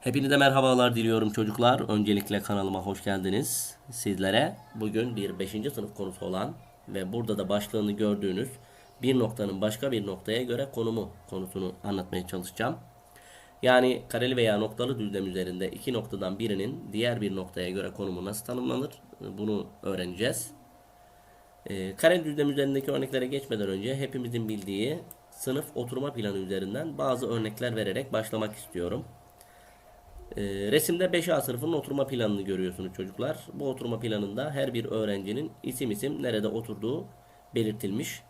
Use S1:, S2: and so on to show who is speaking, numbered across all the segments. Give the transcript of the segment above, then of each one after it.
S1: Hepinize merhabalar diliyorum çocuklar. Öncelikle kanalıma hoş geldiniz. Sizlere bugün bir 5. sınıf konusu olan ve burada da başlığını gördüğünüz bir noktanın başka bir noktaya göre konumu konusunu anlatmaya çalışacağım. Yani kareli veya noktalı düzlem üzerinde iki noktadan birinin diğer bir noktaya göre konumu nasıl tanımlanır bunu öğreneceğiz. Ee, kareli düzlem üzerindeki örneklere geçmeden önce hepimizin bildiği sınıf oturma planı üzerinden bazı örnekler vererek başlamak istiyorum. Ee, resimde 5A sınıfının oturma planını görüyorsunuz çocuklar. Bu oturma planında her bir öğrencinin isim isim nerede oturduğu belirtilmiş.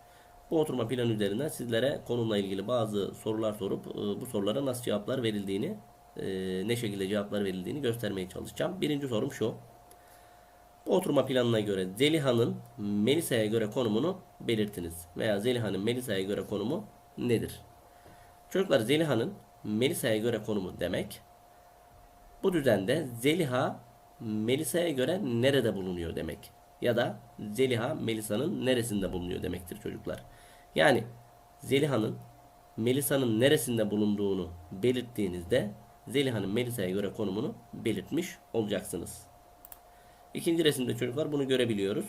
S1: Bu oturma planı üzerinden sizlere konuyla ilgili bazı sorular sorup e, bu sorulara nasıl cevaplar verildiğini, e, ne şekilde cevaplar verildiğini göstermeye çalışacağım. Birinci sorum şu. Bu oturma planına göre Zeliha'nın Melisa'ya göre konumunu belirtiniz. Veya Zeliha'nın Melisa'ya göre konumu nedir? Çocuklar Zeliha'nın Melisa'ya göre konumu demek. Bu düzende Zeliha Melisa'ya göre nerede bulunuyor demek. Ya da Zeliha Melisa'nın neresinde bulunuyor demektir çocuklar. Yani Zeliha'nın Melisa'nın neresinde bulunduğunu belirttiğinizde Zeliha'nın Melisa'ya göre konumunu belirtmiş olacaksınız. İkinci resimde çocuklar bunu görebiliyoruz.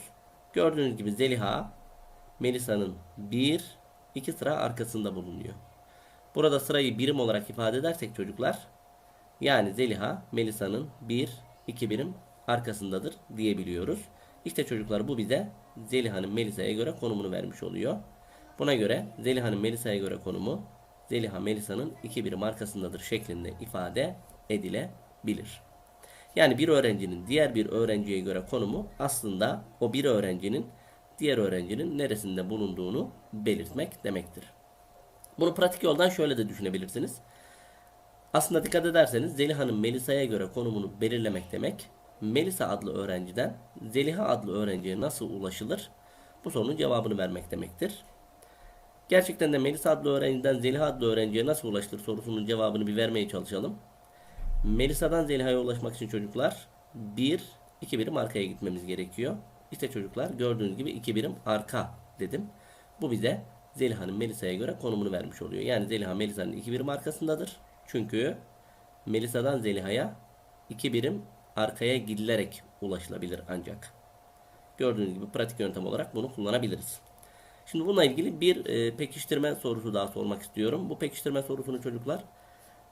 S1: Gördüğünüz gibi Zeliha Melisa'nın bir, iki sıra arkasında bulunuyor. Burada sırayı birim olarak ifade edersek çocuklar yani Zeliha Melisa'nın bir, iki birim arkasındadır diyebiliyoruz. İşte çocuklar bu bize Zeliha'nın Melisa'ya göre konumunu vermiş oluyor. Buna göre Zeliha'nın Melisa'ya göre konumu Zeliha Melisa'nın iki birim arkasındadır şeklinde ifade edilebilir. Yani bir öğrencinin diğer bir öğrenciye göre konumu aslında o bir öğrencinin diğer öğrencinin neresinde bulunduğunu belirtmek demektir. Bunu pratik yoldan şöyle de düşünebilirsiniz. Aslında dikkat ederseniz Zeliha'nın Melisa'ya göre konumunu belirlemek demek, Melisa adlı öğrenciden Zeliha adlı öğrenciye nasıl ulaşılır? Bu sorunun cevabını vermek demektir. Gerçekten de Melisa adlı öğrenciden Zeliha adlı öğrenciye nasıl ulaşılır sorusunun cevabını bir vermeye çalışalım. Melisa'dan Zeliha'ya ulaşmak için çocuklar 1, 2 birim arkaya gitmemiz gerekiyor. İşte çocuklar gördüğünüz gibi 2 birim arka dedim. Bu bize Zeliha'nın Melisa'ya göre konumunu vermiş oluyor. Yani Zeliha Melisa'nın 2 birim arkasındadır. Çünkü Melisa'dan Zeliha'ya 2 birim arkaya gidilerek ulaşılabilir ancak. Gördüğünüz gibi pratik yöntem olarak bunu kullanabiliriz. Şimdi bununla ilgili bir e, pekiştirme sorusu daha sormak istiyorum. Bu pekiştirme sorusunu çocuklar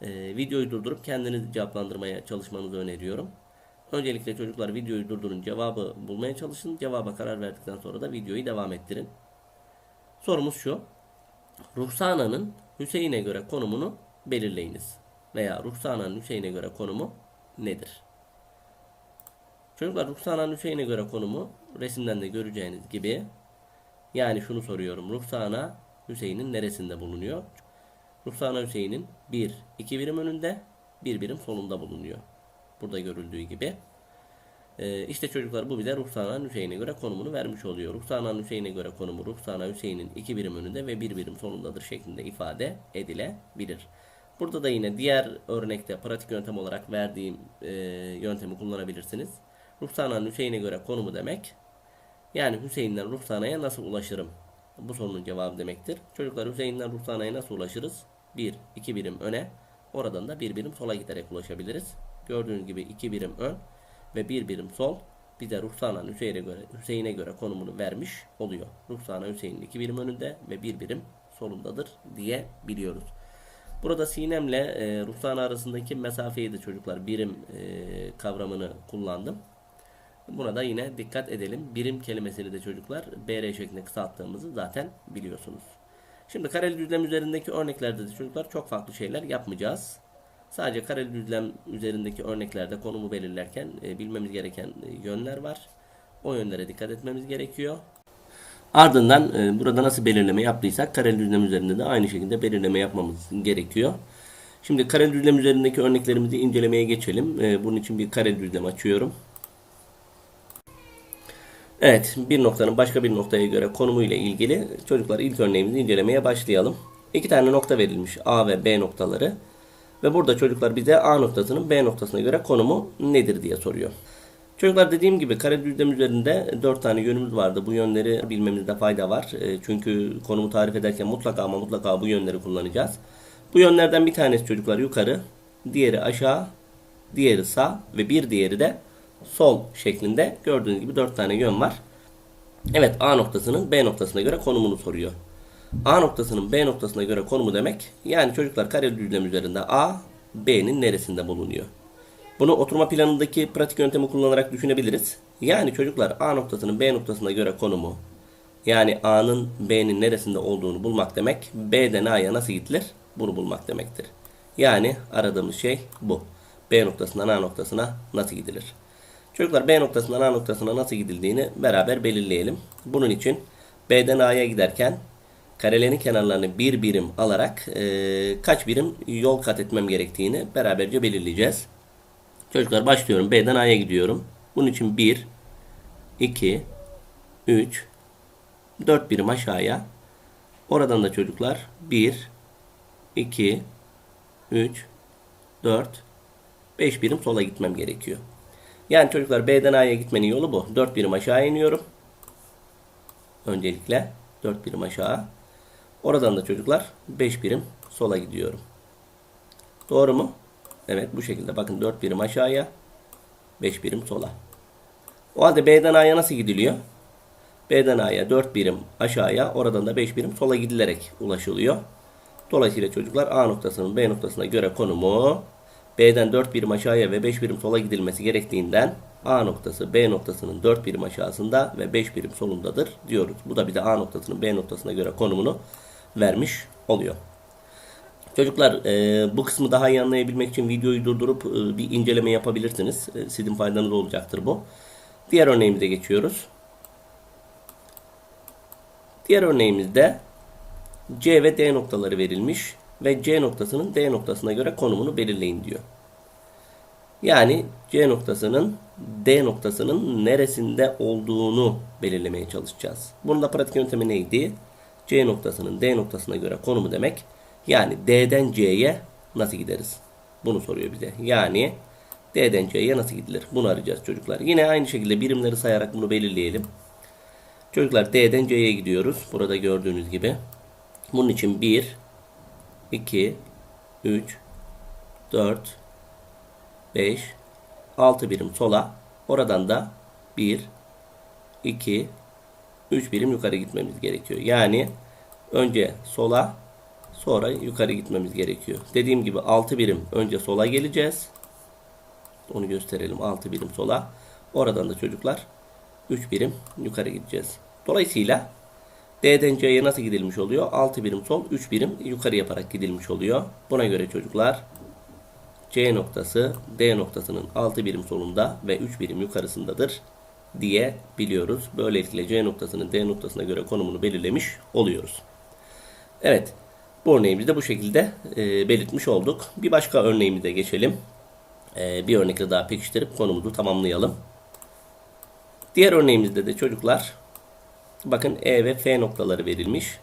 S1: e, videoyu durdurup kendiniz cevaplandırmaya çalışmanızı öneriyorum. Öncelikle çocuklar videoyu durdurun, cevabı bulmaya çalışın. Cevaba karar verdikten sonra da videoyu devam ettirin. Sorumuz şu. Ruhsana'nın Hüseyin'e göre konumunu belirleyiniz. Veya Ruhsana'nın Hüseyin'e göre konumu nedir? Çocuklar Ruhsana'nın Hüseyin'e göre konumu resimden de göreceğiniz gibi yani şunu soruyorum. Ruhsana Hüseyin'in neresinde bulunuyor? Ruhsana Hüseyin'in 1, 2 birim önünde, 1 birim solunda bulunuyor. Burada görüldüğü gibi. Ee, işte çocuklar bu bize Ruhsana Hüseyin'e göre konumunu vermiş oluyor. Ruhsana Hüseyin'e göre konumu Ruhsana Hüseyin'in 2 birim önünde ve 1 birim solundadır şeklinde ifade edilebilir. Burada da yine diğer örnekte pratik yöntem olarak verdiğim e, yöntemi kullanabilirsiniz. Ruhsana'nın Hüseyin'e göre konumu demek. Yani Hüseyin'den Ruhsana'ya nasıl ulaşırım? Bu sorunun cevabı demektir. Çocuklar Hüseyin'den Ruhsana'ya nasıl ulaşırız? 1, 2 birim öne. Oradan da 1 birim sola giderek ulaşabiliriz. Gördüğünüz gibi 2 birim ön ve 1 birim sol bize Ruhsana'nın Hüseyin'e göre, Hüseyin'e göre konumunu vermiş oluyor. Ruhsana Hüseyin'in 2 birim önünde ve 1 birim solundadır diye biliyoruz. Burada sinemle e, Ruhsana arasındaki mesafeyi de çocuklar birim e, kavramını kullandım. Buna da yine dikkat edelim. Birim kelimesini de çocuklar BR şeklinde kısalttığımızı zaten biliyorsunuz. Şimdi kareli düzlem üzerindeki örneklerde de çocuklar çok farklı şeyler yapmayacağız. Sadece kareli düzlem üzerindeki örneklerde konumu belirlerken e, bilmemiz gereken e, yönler var. O yönlere dikkat etmemiz gerekiyor. Ardından e, burada nasıl belirleme yaptıysak kareli düzlem üzerinde de aynı şekilde belirleme yapmamız gerekiyor. Şimdi kareli düzlem üzerindeki örneklerimizi incelemeye geçelim. E, bunun için bir kareli düzlem açıyorum. Evet, bir noktanın başka bir noktaya göre konumu ile ilgili çocuklar ilk örneğimizi incelemeye başlayalım. İki tane nokta verilmiş A ve B noktaları. Ve burada çocuklar bize A noktasının B noktasına göre konumu nedir diye soruyor. Çocuklar dediğim gibi kare düzlem üzerinde 4 tane yönümüz vardı. Bu yönleri bilmemizde fayda var. E, Çünkü konumu tarif ederken mutlaka ama mutlaka bu yönleri kullanacağız. Bu yönlerden bir tanesi çocuklar yukarı, diğeri aşağı, diğeri sağ ve bir diğeri de sol şeklinde gördüğünüz gibi 4 tane yön var. Evet A noktasının B noktasına göre konumunu soruyor. A noktasının B noktasına göre konumu demek yani çocuklar kareli düzlem üzerinde A B'nin neresinde bulunuyor? Bunu oturma planındaki pratik yöntemi kullanarak düşünebiliriz. Yani çocuklar A noktasının B noktasına göre konumu yani A'nın B'nin neresinde olduğunu bulmak demek B'den A'ya nasıl gidilir? Bunu bulmak demektir. Yani aradığımız şey bu. B noktasından A noktasına nasıl gidilir? Çocuklar B noktasından A noktasına nasıl gidildiğini beraber belirleyelim. Bunun için B'den A'ya giderken karelerin kenarlarını bir birim alarak e, kaç birim yol kat etmem gerektiğini beraberce belirleyeceğiz. Çocuklar başlıyorum. B'den A'ya gidiyorum. Bunun için 1, 2, 3, 4 birim aşağıya. Oradan da çocuklar 1, 2, 3, 4, 5 birim sola gitmem gerekiyor. Yani çocuklar B'den A'ya gitmenin yolu bu. 4 birim aşağı iniyorum. Öncelikle 4 birim aşağı. Oradan da çocuklar 5 birim sola gidiyorum. Doğru mu? Evet bu şekilde. Bakın 4 birim aşağıya 5 birim sola. O halde B'den A'ya nasıl gidiliyor? B'den A'ya 4 birim aşağıya oradan da 5 birim sola gidilerek ulaşılıyor. Dolayısıyla çocuklar A noktasının B noktasına göre konumu B'den 4 birim aşağıya ve 5 birim sola gidilmesi gerektiğinden A noktası B noktasının 4 birim aşağısında ve 5 birim solundadır diyoruz. Bu da bir de A noktasının B noktasına göre konumunu vermiş oluyor. Çocuklar e, bu kısmı daha iyi anlayabilmek için videoyu durdurup e, bir inceleme yapabilirsiniz. E, sizin faydanız olacaktır bu. Diğer örneğimize geçiyoruz. Diğer örneğimizde C ve D noktaları verilmiş ve C noktasının D noktasına göre konumunu belirleyin diyor. Yani C noktasının D noktasının neresinde olduğunu belirlemeye çalışacağız. Bunun da pratik yöntemi neydi? C noktasının D noktasına göre konumu demek. Yani D'den C'ye nasıl gideriz? Bunu soruyor bize. Yani D'den C'ye nasıl gidilir? Bunu arayacağız çocuklar. Yine aynı şekilde birimleri sayarak bunu belirleyelim. Çocuklar D'den C'ye gidiyoruz. Burada gördüğünüz gibi. Bunun için 1, 2, 3, 4, 5, 6 birim sola. Oradan da 1, 2, 3 birim yukarı gitmemiz gerekiyor. Yani önce sola sonra yukarı gitmemiz gerekiyor. Dediğim gibi 6 birim önce sola geleceğiz. Onu gösterelim 6 birim sola. Oradan da çocuklar 3 birim yukarı gideceğiz. Dolayısıyla D'den C'ye nasıl gidilmiş oluyor? 6 birim sol, 3 birim yukarı yaparak gidilmiş oluyor. Buna göre çocuklar C noktası D noktasının 6 birim solunda ve 3 birim yukarısındadır diye biliyoruz. Böylelikle C noktasının D noktasına göre konumunu belirlemiş oluyoruz. Evet. Bu örneğimizi de bu şekilde e, belirtmiş olduk. Bir başka örneğimize geçelim. E, bir örnekle daha pekiştirip konumuzu tamamlayalım. Diğer örneğimizde de çocuklar bakın E ve F noktaları verilmiş.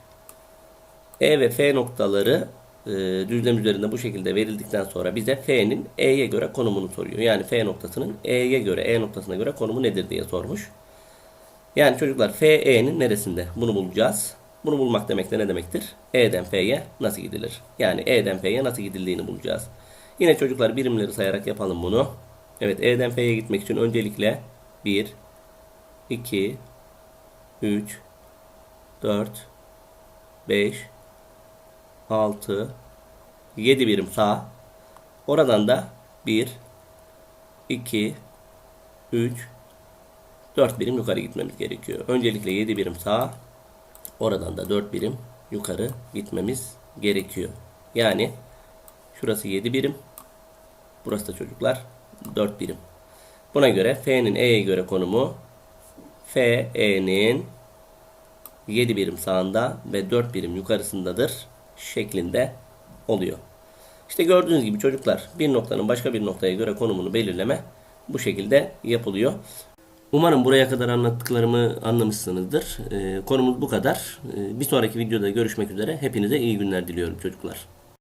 S1: E ve F noktaları e, düzlem üzerinde bu şekilde verildikten sonra bize F'nin E'ye göre konumunu soruyor. Yani F noktasının E'ye göre, E noktasına göre konumu nedir diye sormuş. Yani çocuklar F E'nin neresinde? Bunu bulacağız. Bunu bulmak demek de ne demektir? E'den F'ye nasıl gidilir? Yani E'den F'ye nasıl gidildiğini bulacağız. Yine çocuklar birimleri sayarak yapalım bunu. Evet E'den F'ye gitmek için öncelikle 1, 2, 3, 4, 5, 6, 7 birim sağ. Oradan da 1, 2, 3, 4 birim yukarı gitmemiz gerekiyor. Öncelikle 7 birim sağ. Oradan da 4 birim yukarı gitmemiz gerekiyor. Yani şurası 7 birim. Burası da çocuklar 4 birim. Buna göre F'nin E'ye göre konumu F, E'nin 7 birim sağında ve 4 birim yukarısındadır şeklinde oluyor. İşte gördüğünüz gibi çocuklar bir noktanın başka bir noktaya göre konumunu belirleme bu şekilde yapılıyor. Umarım buraya kadar anlattıklarımı anlamışsınızdır. Ee, konumuz bu kadar. Ee, bir sonraki videoda görüşmek üzere. Hepinize iyi günler diliyorum çocuklar.